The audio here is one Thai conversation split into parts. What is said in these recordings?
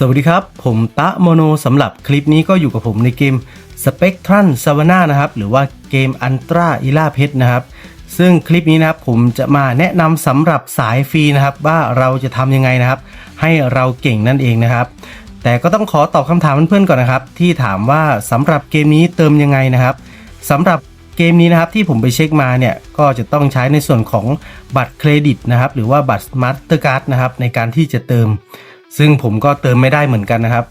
สวัสดีครับ ผมตะโมโนสำหรับคลิปนี้ก็อยู่กับผมในเกม Spectrum s a v a n n a นะครับ หรือว่าเกม Ultra i l a p e t นะครับ ซึ่งคลิปนี้นะครับผมจะมาแนะนำสำหรับสายฟรีนะครับ ว่าเราจะทำยังไงนะครับ ให้เราเก่งนั่นเองนะครับ แต่ก็ต้องขอตอบคำถามเพื่อนๆก่อนนะครับ ที่ถามว่าสำหรับเกมนี้เติมยังไงนะครับสำหรับเกมนี้นะครับที่ผมไปเช็คมาเนี่ยก็จะต้องใช้ในส่วนของบัตรเครดิตนะครับหรือว่าบัตรมาสเตอร์การ์ดนะครับในการที่จะเติม ซึ่งผมก็เติมไม่ได้เหมือนกันนะครับ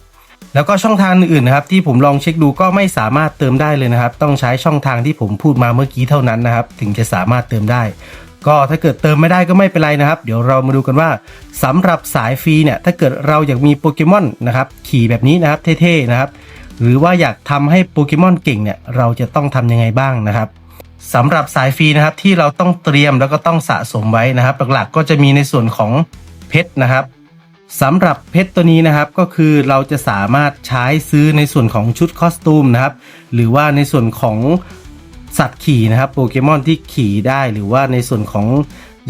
แล้วก็ช่องทางอื่นๆนะครับที่ผมลองเช็คดูก็ไม่สามารถเติมได้เลยนะครับ ต้องใช้ช่องทางที่ผมพูดมาเมื่อกี้เท่านั้นนะครับ ถึงจะสามารถเติมได้ ก็ถ้าเกิดเติมไม่ได้ก็ไม่เป็นไรนะครับ เดี๋ยวเรามาดูกันว่าสำหรับสายฟรีเนี่ยถ้าเกิดเราอยากมีโปเกมอนนะครับขี่แบบนี้นะครับเท่ๆนะครับหรือว่าอยากทำให้โปเกมอนเก่งเนี่ยเราจะต้องทำยังไงบ้างนะครับสำหรับสายฟรีนะครับที่เราต้องเตรียมแล้วก็ต้องสะสมไว้นะครับ หลักๆก็จะมีในส่วนของเพชรนะครับ สำหรับเพชรตัวนี้นะครับก็คือเราจะสามารถใช้ซื้อในส่วนของชุดคอสตูมนะครับ หรือว่าในส่วนของสัตว์ขี่นะครับโปเกมอนที่ขี่ได้หรือว่าในส่วนของ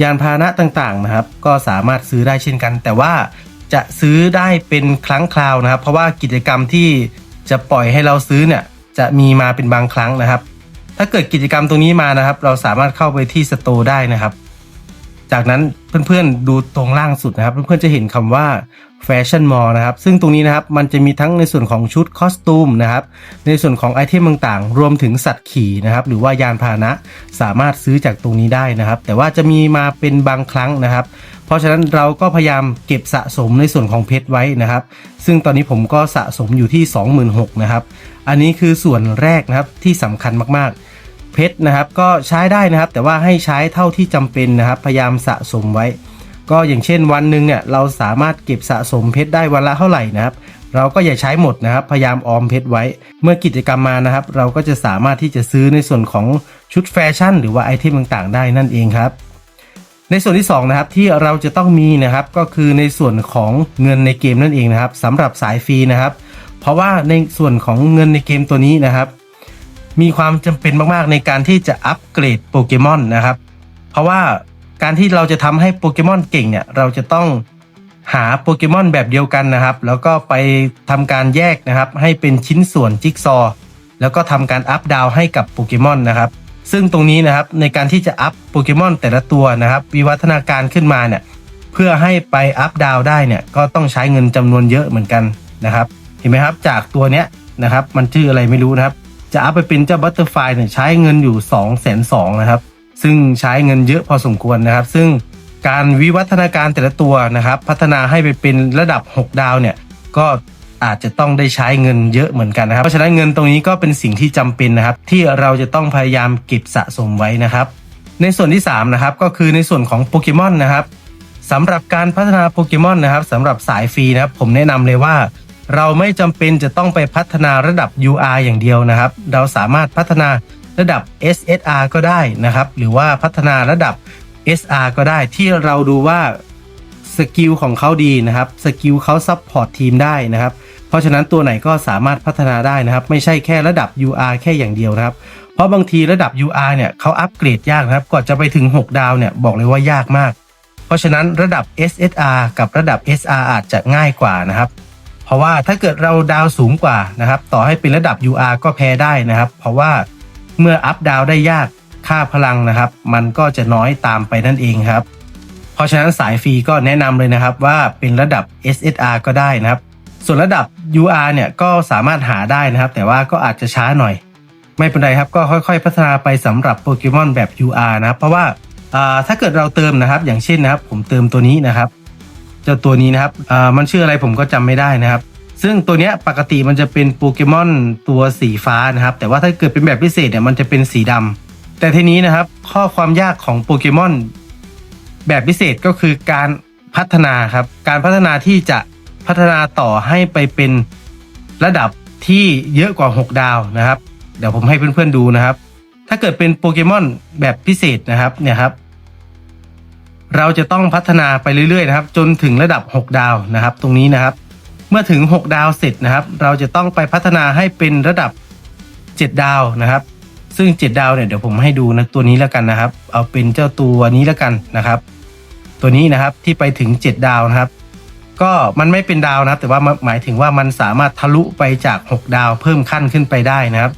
ยานพาหนะต่างๆนะครับ ก็สามารถซื้อได้เช่นกัน แต่ว่าจะซื้อได้เป็นครั้งคราวนะครับ เพราะว่ากิจกรรมที่จะปล่อยให้เราซื้อเนี่ยจะมีมาเป็นบางครั้งนะครับ ถ้าเกิดกิจกรรมตรงนี้มานะครับ เราสามารถเข้าไปที่สโตร์ได้นะครับ จากนั้นเพื่อนๆดูตรงล่างสุดนะครับ เพื่อนๆจะเห็นคำว่าแฟชั่นมอลนะครับ ซึ่งตรงนี้นะครับมันจะมีทั้งในส่วนของชุดคอสตูมนะครับ ในส่วนของไอเทมต่างๆ รวมถึงสัตว์ขี่นะครับ หรือว่ายานพาหนะสามารถซื้อจากตรงนี้ได้นะครับ แต่ว่าจะมีมาเป็นบางครั้งนะครับ เพราะฉะนั้นเราก็พยายามเก็บสะสมในส่วนของเพชรไว้นะครับ ซึ่งตอนนี้ผมก็สะสมอยู่ที่ 26,000นะครับ อันนี้คือส่วนแรกนะครับที่สำคัญมากๆ เพชรนะครับก็ใช้ได้นะครับ แต่ว่าให้ใช้เท่าที่จำเป็นนะครับ พยายามสะสมไว้ ก็อย่างเช่นวันหนึ่งเนี่ยเราสามารถเก็บสะสมเพชรได้วันละเท่าไหร่นะครับ เราก็อย่าใช้หมดนะครับ พยายามออมเพชรไว้ เมื่อกิจกรรมมานะครับ เราก็จะสามารถที่จะซื้อในส่วนของชุดแฟชั่น หรือว่าไอเทมต่างๆ ได้นั่นเองครับในส่วนที่2นะครับที่เราจะต้องมีนะครับก็คือในส่วนของเงินในเกมนั่นเองนะครับสำหรับสายฟรีนะครับ เพราะว่าในส่วนของเงินในเกมตัวนี้นะครับ มีความจำเป็นมากๆในการที่จะอัปเกรดโปเกมอนนะครับ เพราะว่าการที่เราจะทำให้โปเกมอนเก่งเนี่ยเราจะต้องหาโปเกมอนแบบเดียวกันนะครับ แล้วก็ไปทำการแยกนะครับ ให้เป็นชิ้นส่วนจิ๊กซอว์แล้วก็ทำการอัปดาวให้กับโปเกมอนนะครับ ซึ่งตรงนี้นะครับในการที่จะอัพโปเกมอนแต่ละตัวนะครับ วิวัฒนาการขึ้นมาเนี่ยเพื่อให้ไปอัพดาวได้เนี่ยก็ต้องใช้เงินจำนวนเยอะเหมือนกันนะครับ เห็นไหมครับจากตัวเนี้ยนะครับ มันชื่ออะไรไม่รู้นะครับ จะอัพไปเป็นเจ้าบัตเตอร์ไฟเนี่ยใช้เงินอยู่2องแสนสองนะครับ ซึ่งใช้เงินเยอะพอสมควรนะครับ ซึ่งการวิวัฒนาการแต่ละตัวนะครับ พัฒนาให้ไปเป็นระดับ 6 ดาวเนี่ยก็อาจจะต้องได้ใช้เงินเยอะเหมือนกันนะครับ เพราะฉะนั้นเงินตรงนี้ก็เป็นสิ่งที่จำเป็นนะครับ ที่เราจะต้องพยายามเก็บสะสมไว้นะครับ ในส่วนที่3นะครับก็คือในส่วนของโปเกมอนนะครับสำหรับการพัฒนาโปเกมอนนะครับสำหรับสายฟรีนะครับผมแนะนำเลยว่า เราไม่จำเป็นจะต้องไปพัฒนาระดับ UR อย่างเดียวนะครับ เราสามารถพัฒนาระดับ SSR ก็ได้นะครับ หรือว่าพัฒนาระดับ SR ก็ได้ที่เราดูว่าสกิลของเขาดีนะครับสกิลเขาซัพพอร์ตทีมได้นะครับ เพราะฉะนั้นตัวไหนก็สามารถพัฒนาได้นะครับ ไม่ใช่แค่ระดับ UR แค่อย่างเดียวนะครับ เพราะบางทีระดับ UR เนี่ยเขาอัปเกรดยากนะครับก่อนจะไปถึง 6 ดาวเนี่ยบอกเลยว่ายากมาก เพราะฉะนั้นระดับ SSR กับระดับ SR อาจจะง่ายกว่านะครับ เพราะว่าถ้าเกิดเราดาวสูงกว่านะครับ ต่อให้เป็นระดับ UR ก็แพ้ได้นะครับ เพราะว่าเมื่ออัพดาวได้ยากค่าพลังนะครับ มันก็จะน้อยตามไปนั่นเองครับ เพราะฉะนั้นสายฟรีก็แนะนำเลยนะครับว่าเป็นระดับ SSR ก็ได้นะครับ ส่วนระดับ UR เนี่ยก็สามารถหาได้นะครับ แต่ว่าก็อาจจะช้าหน่อย ไม่เป็นไรครับก็ค่อยๆ พัฒนาไปสำหรับโปเกมอนแบบ UR นะครับ เพราะว่าถ้าเกิดเราเติมนะครับ อย่างเช่นนะครับ ผมเติมตัวนี้นะครับ เจ้าตัวนี้นะครับมันชื่ออะไรผมก็จำไม่ได้นะครับ ซึ่งตัวเนี้ยปกติมันจะเป็นโปเกมอนตัวสีฟ้านะครับ แต่ว่าถ้าเกิดเป็นแบบพิเศษเนี่ยมันจะเป็นสีดำแต่ทีนี้นะครับข้อความยากของโปเกมอนแบบพิเศษก็คือการพัฒนาครับ การพัฒนาที่จะพัฒนาต่อให้ไปเป็นระดับที่เยอะกว่า 6 ดาวนะครับ เดี๋ยวผมให้เพื่อนๆดูนะครับ ถ้าเกิดเป็นโปเกมอนแบบพิเศษนะครับเนี่ยครับ เราจะต้องพัฒนาไปเรื่อยๆนะครับ จนถึงระดับ 6 ดาวนะครับ ตรงนี้นะครับ เมื่อถึง 6 ดาวเสร็จนะครับ เราจะต้องไปพัฒนาให้เป็นระดับ 7 ดาวนะครับ ซึ่ง 7 ดาวเนี่ยเดี๋ยวผมให้ดูนะตัวนี้แล้วกันนะครับ เอาเป็นเจ้าตัวนี้แล้วกันนะครับ ตัวนี้นะครับที่ไปถึง 7 ดาวนะครับ ก็มันไม่เป็นดาวนะครับ แต่ว่าหมายถึงว่ามันสามารถทะลุไปจาก 6 ดาวเพิ่มขั้นขึ้นไปได้นะครับ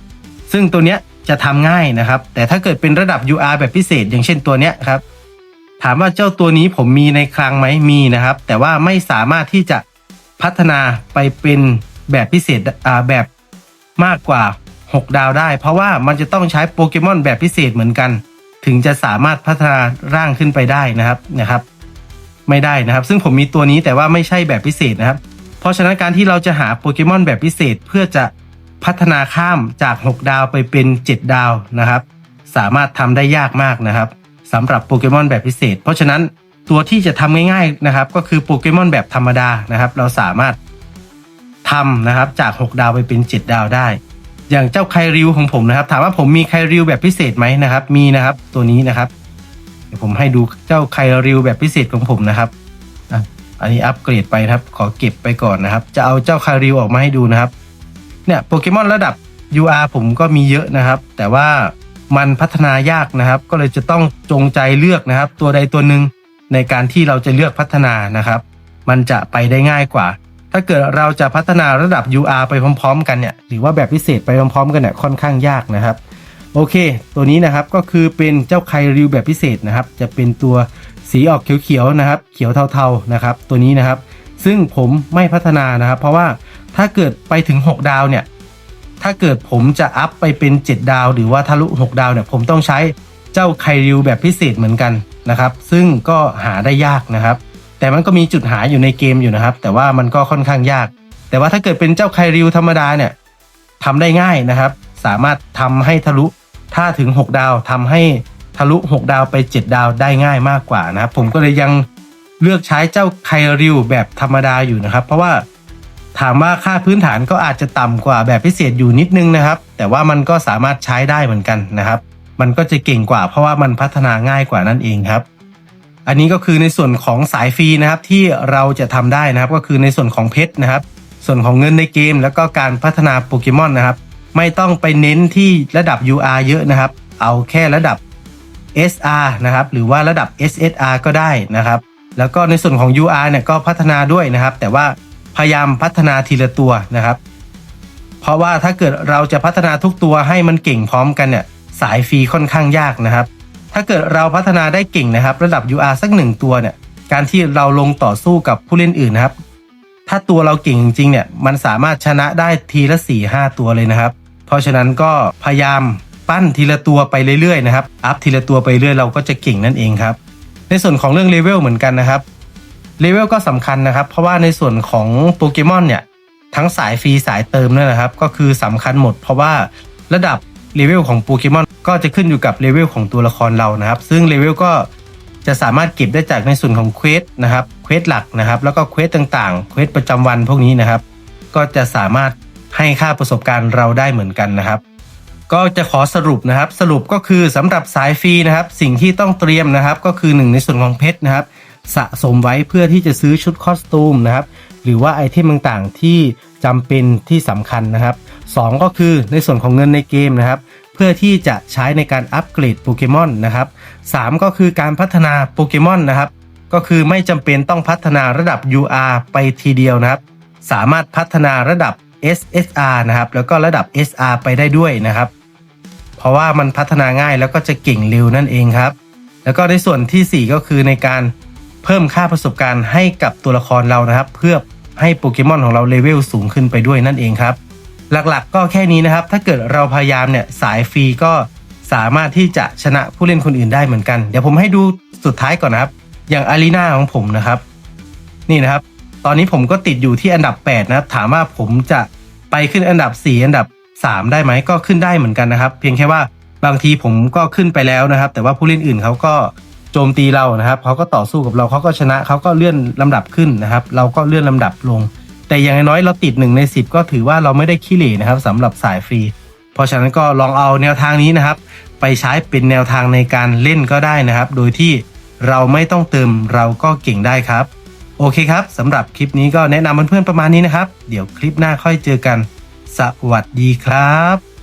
ซึ่งตัวเนี้ยจะทำง่ายนะครับ แต่ถ้าเกิดเป็นระดับ UR แบบพิเศษ อย่างเช่นตัวเนี้ยครับ ถามว่าเจ้าตัวนี้ผมมีในคลังไหมมีนะครับ แต่ว่าไม่สามารถที่จะพัฒนาไปเป็นแบบพิเศษอ่าแบบมากกว่า 6 ดาวได้ เพราะว่ามันจะต้องใช้โปเกมอนแบบพิเศษเหมือนกัน ถึงจะสามารถพัฒนาร่างขึ้นไปได้นะครับนะครับ ไม่ได้นะครับ ซึ่งผมมีตัวนี้แต่ว่าไม่ใช่แบบพิเศษนะครับ เพราะฉะนั้นการที่เราจะหาโปเกมอนแบบพิเศษเพื่อจะพัฒนาข้ามจาก 6 ดาวไปเป็น 7 ดาวนะครับ สามารถทำได้ยากมากนะครับ สำหรับโปเกมอนแบบพิเศษ เพราะฉะนั้นตัวที่จะทำง่ายๆนะครับก็คือโปเกมอนแบบธรรมดานะครับ เราสามารถทำนะครับจาก 6 ดาวไปเป็น 7 ดาวได้ อย่างเจ้าไคริวของผมนะครับ ถามว่าผมมีไคริวแบบพิเศษไหมนะครับ มีนะครับตัวนี้นะครับเดี๋ยวผมให้ดูเจ้าไคริวแบบพิเศษของผมนะครับอันนี้อัปเกรดไปครับ ขอเก็บไปก่อนนะครับ จะเอาเจ้าไคริวออกมาให้ดูนะครับ เนี่ยโปเกมอนระดับ UR ผมก็มีเยอะนะครับ แต่ว่า มันพัฒนายากนะครับ ก็เลยจะต้องจงใจเลือกนะครับ ตัวใดตัวหนึ่งในการที่เราจะเลือกพัฒนานะครับ มันจะไปได้ง่ายกว่า ถ้าเกิดเราจะพัฒนาระดับ UR ไปพร้อม ๆ กันเนี่ยหรือว่าแบบพิเศษไปพร้อมๆ กันเนี่ยค่อนข้างยากนะครับโอเค ตัวนี้นะครับก็คือเป็นเจ้าไคริวแบบพิเศษนะครับ จะเป็นตัวสีออกเขียวๆนะครับ เขียวเทาๆนะครับ ตัวนี้นะครับ ซึ่งผมไม่พัฒนานะครับ เพราะว่าถ้าเกิดไปถึง 6 ดาวเนี่ย ถ้าเกิดผมจะอัพไปเป็น 7 ดาว หรือว่าทะลุ 6 ดาวเนี่ยผมต้องใช้เจ้าไคริวแบบพิเศษเหมือนกันนะครับ ซึ่งก็หาได้ยากนะครับ แต่มันก็มีจุดหาอยู่ในเกมอยู่นะครับ แต่ว่ามันก็ค่อนข้างยาก แต่ว่าถ้าเกิดเป็นเจ้าไคริวธรรมดาเนี่ยทำได้ง่ายนะครับ สามารถทำให้ทะลุถ้าถึง 6 ดาวทำให้ทะลุ 6 ดาวไป 7 ดาวได้ง่ายมากกว่านะครับ ผมก็เลยยังเลือกใช้เจ้าไคริวแบบธรรมดาอยู่นะครับ เพราะว่า ถามว่าค่าพื้นฐานก็อาจจะต่ำกว่าแบบพิเศษอยู่นิดนึงนะครับ แต่ว่ามันก็สามารถใช้ได้เหมือนกันนะครับ มันก็จะเก่งกว่าเพราะว่ามันพัฒนาง่ายกว่านั่นเองครับ อันนี้ก็คือในส่วนของสายฟรีนะครับที่เราจะทำได้นะครับ ก็คือในส่วนของเพชรนะครับ ส่วนของเงินในเกม แล้วก็การพัฒนาโปเกมอนนะครับ ไม่ต้องไปเน้นที่ระดับ UR เยอะนะครับ เอาแค่ระดับ SR นะครับ หรือว่าระดับ SSR ก็ได้นะครับ แล้วก็ในส่วนของ UR เนี่ยก็พัฒนาด้วยนะครับ แต่ว่า พยายามพัฒนาทีละตัวนะครับ เพราะว่าถ้าเกิดเราจะพัฒนาทุกตัวให้มันเก่งพร้อมกันเนี่ยสายฟรีค่อนข้างยากนะครับ ถ้าเกิดเราพัฒนาได้เก่งนะครับ ระดับ UR สักหนึ่งตัวเนี่ยการที่เราลงต่อสู้กับผู้เล่นอื่นนะครับ ถ้าตัวเราเก่งจริงเนี่ยมันสามารถชนะได้ทีละ4ี่ห้าตัวเลยนะครับ เพราะฉะนั้นก็พยายามปั้นทีละตัวไปเรื่อยๆนะครับ อัพทีละตัวไปเรื่อยเราก็จะเก่งนั่นเองครับ ในส่วนของเรื่องเลเวลเหมือนกันนะครับ เลเวลก็สำคัญนะครับ เพราะว่าในส่วนของโปเกมอนเนี่ย ทั้งสายฟรีสายเติมนั่นนะครับ ก็คือสำคัญหมด เพราะว่าระดับเลเวลของโปเกมอนก็จะขึ้นอยู่กับเลเวลของตัวละครเรานะครับ ซึ่งเลเวลก็จะสามารถเก็บได้จากในส่วนของเควสนะครับเควสหลักนะครับ แล้วก็เควสต่างๆเควสประจำวันพวกนี้นะครับ ก็จะสามารถให้ค่าประสบการณ์เราได้เหมือนกันนะครับ ก็จะขอสรุปนะครับ สรุปก็คือสำหรับสายฟรีนะครับ สิ่งที่ต้องเตรียมนะครับ ก็คือหนึ่งในส่วนของเพชรนะครับ สะสมไว้เพื่อที่จะซื้อชุดคอสตูมนะครับ หรือว่าไอเทมต่างๆ ที่จำเป็นที่สำคัญนะครับสองก็คือในส่วนของเงินในเกมนะครับ เพื่อที่จะใช้ในการอัปเกรดโปเกมอนนะครับสามก็คือการพัฒนาโปเกมอนนะครับ ก็คือไม่จำเป็นต้องพัฒนาระดับ UR ไปทีเดียวนะครับ สามารถพัฒนาระดับ SSR นะครับ แล้วก็ระดับ SR ไปได้ด้วยนะครับ เพราะว่ามันพัฒนาง่ายแล้วก็จะเก่งเร็วนั่นเองครับ แล้วก็ในส่วนทีสี่4 ก็คือในการ เพิ่มค่าประสบการณ์ให้กับตัวละครเรานะครับ เพื่อให้โปเกมอนของเราเลเวลสูงขึ้นไปด้วยนั่นเองครับ หลักๆก็แค่นี้นะครับ ถ้าเกิดเราพยายามเนี่ยสายฟรีก็สามารถที่จะชนะผู้เล่นคนอื่นได้เหมือนกัน เดี๋ยวผมให้ดูสุดท้ายก่อนนะครับ อย่างอารีนาของผมนะครับ นี่นะครับ ตอนนี้ผมก็ติดอยู่ที่อันดับ 8 นะครับ ถามว่าผมจะไปขึ้นอันดับ 4 อันดับ 3 ได้ไหมก็ขึ้นได้เหมือนกันนะครับ เพียงแค่ว่าบางทีผมก็ขึ้นไปแล้วนะครับ แต่ว่าผู้เล่นอื่นเขาก็ จมตีเรานะครับเขาก็ต่อสู้กับเราเขาก็ชนะเขาก็เลื่อนลำดับขึ้นนะครับ เราก็เลื่อนลำดับลง แต่อย่างน้อยเราติดหนึ่งใน10 ก็ถือว่าเราไม่ได้ขี้เหร่นะครับสำหรับสายฟรี เพราะฉะนั้นก็ลองเอาแนวทางนี้นะครับ ไปใช้เป็นแนวทางในการเล่นก็ได้นะครับ โดยที่เราไม่ต้องเติมเราก็เก่งได้ครับ โอเคครับสำหรับคลิปนี้ก็แนะนำเพื่อนๆประมาณนี้นะครับ เดี๋ยวคลิปหน้าค่อยเจอกัน สวัสดีครับ